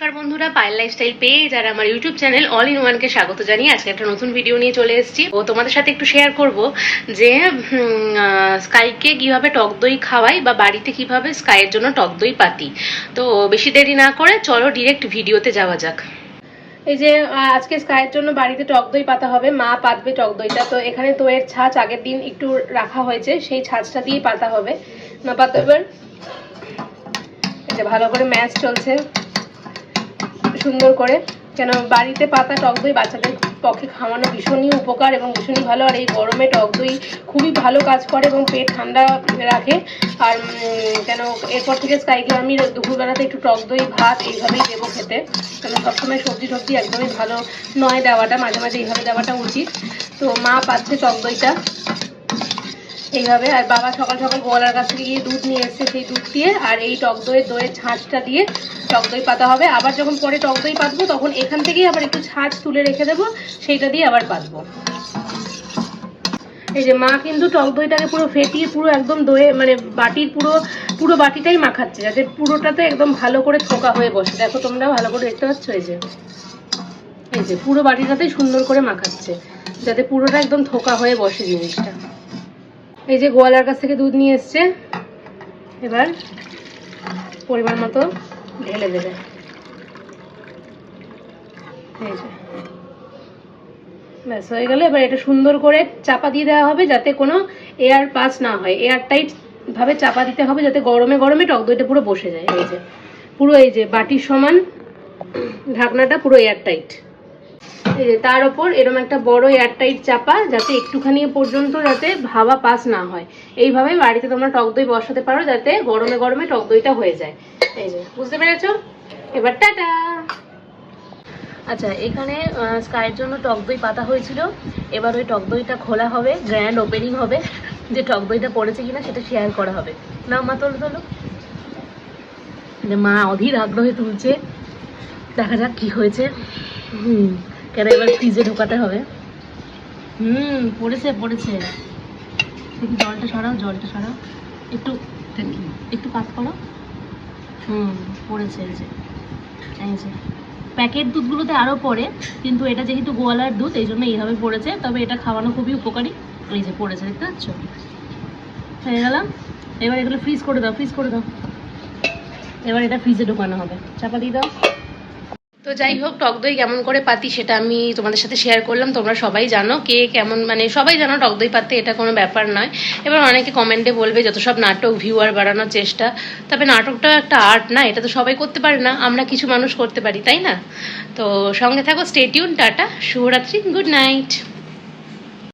নমস্কার বন্ধুরা, পায়েল লাইফস্টাইল পেয়ে যারা আমার ইউটিউব চ্যানেল অল ইন ওয়ানকে স্বাগত জানিয়ে আজকে একটা নতুন ভিডিও নিয়ে চলে এসেছি। ও তোমাদের সাথে একটু শেয়ার করব যে স্কাইকে কীভাবে টক দই খাওয়াই বা বাড়িতে কীভাবে স্কাইয়ের জন্য টক দই পাতি। তো বেশি দেরি না করে চলো ডিরেক্ট ভিডিওতে যাওয়া যাক। এই যে আজকে স্কাইয়ের জন্য বাড়িতে টক দই পাতা হবে, মা পাতবে টক দইটা। তো এখানে দইয়ের ছাঁচ আগের দিন একটু রাখা হয়েছে, সেই ছাঁচটা দিয়ে পাতা হবে। মা পাতা এবার ভালো করে ম্যাচ চলছে। সুন্দর করে, কেন বাড়িতে পাতা, টক দই বাচ্চাদের পক্ষে খাওয়ানো ভীষণই উপকার এবং ভীষণই ভালো। আর এই গরমে টক দই খুবই ভালো কাজ করে এবং পেট ঠান্ডা রাখে। আর কেন এরপর থেকে স্কাইকে আমি দুপুরবেলাতে একটু টক দই, ভাত এইভাবেই দেবো খেতে। কেন সবসময় সবজি টবজি একদমই ভালো নয় দেওয়াটা, মাঝে মাঝে এইভাবে দেওয়াটা উচিত। তো মা পাচ্ছে টক দইটা। এইভাবে, আর বাবা সকাল সকাল গোয়ালার কাছ থেকে গিয়ে দুধ নিয়ে এসছে সেই দুধ দিয়ে, আর এই টক দইয়ের দইয়ের ছাঁচটা দিয়ে টক দই পাতা হবে। আবার যখন পরে টক দই পাতবো, তখন এখান থেকেই আবার একটু ছাঁচ তুলে রেখে দেবো, সেইটা দিয়ে আবার পাতবো। এই যে মা কিন্তু টক দইটাকে পুরো ফেটিয়ে, পুরো একদম দইয়ে মানে বাটির পুরো পুরো বাটিটাই মাখাচ্ছে, যাতে পুরোটাতে একদম ভালো করে থোকা হয়ে বসে। দেখো তোমরা ভালো করে দেখতে পাচ্ছ এই যে। এই যে পুরো বাটিটাতেই সুন্দর করে মাখাচ্ছে, যাতে পুরোটা একদম থোকা হয়ে বসে জিনিসটা। এই যে গোয়ালার কাছ থেকে দুধ নিয়ে এসছে। এবার পরিমাণ মতো ঢেলে দেবে। এই যে। ব্যাস, হয়ে গেলে। এবার এটা সুন্দর করে চাপা দিয়ে দেওয়া হবে যাতে কোনো এয়ার পাস না হয়। এয়ার টাইট ভাবে চাপা দিতে হবে যাতে গরমে গরমে টক দইটা পুরো বসে যায়। এই যে, পুরো এই যে বাটির সমান ঢাকনাটা পুরো এয়ার টাইট তার ওপর এরকম একটা বড় এয়ারটাইট চাপা যাতে একটুখানি পর্যন্ত যাতে ভাবা পাস না হয়। এইভাবে বাড়িতে তোমরা টক দই বসাতে পারো যাতে গরমে গরমে টক দইটা হয়ে যায়। এই যে, বুঝতে পেরেছ? এবার টাটা! আচ্ছা এখানে স্কাইয়ের জন্য টক দই পাতা হয়েছিল। এবার ওই টক দইটা খোলা হবে গ্র্যান্ড ওপেনিং হবে, যে টক দইটা পড়েছে কিনা সেটা শেয়ার করা হবে। না, মা, তোলো তোলো। যে মা অধীর আগ্রহে তুলছে। দেখা যাক কি হয়েছে। হুম, কেন এবার ফ্রিজে ঢোকাতে হবে? হুম, পড়েছে পড়েছে। একটু জলটা সরাও জলটা সরাও। একটু একটু কাজ করো। হুম, পড়েছে, এই যে। এই যে। প্যাকেট দুধগুলোতে আরও পড়ে, কিন্তু এটা যেহেতু গোয়ালার দুধ, এই জন্য এইভাবে পড়েছে, তবে এটা খাওয়ানো খুবই উপকারী। এই যে, পড়েছে, দেখতে পাচ্ছ? হয়ে গেলাম এবার এগুলো ফ্রিজ করে দাও ফ্রিজ করে দাও। এবার এটা ফ্রিজে ঢোকানো হবে। চাপা দিয়ে দাও। তো যাই হোক, টক দই কেমন করে পাতি সেটা আমি তোমাদের সাথে শেয়ার করলাম। তোমরা সবাই জানো কে কেমন মানে সবাই জানো টক দই পাততে এটা কোনো ব্যাপার নয়। এবার অনেকে কমেন্টে বলবে যত সব নাটক ভিউয়ার বাড়ানোর চেষ্টা। তবে নাটকটা একটা আর্ট না, এটা তো সবাই করতে পারে না। আমরা কিছু মানুষ করতে পারি, তাই না? তো সঙ্গে থাকো স্টেটিউন টাটা, শুভরাত্রি গুড নাইট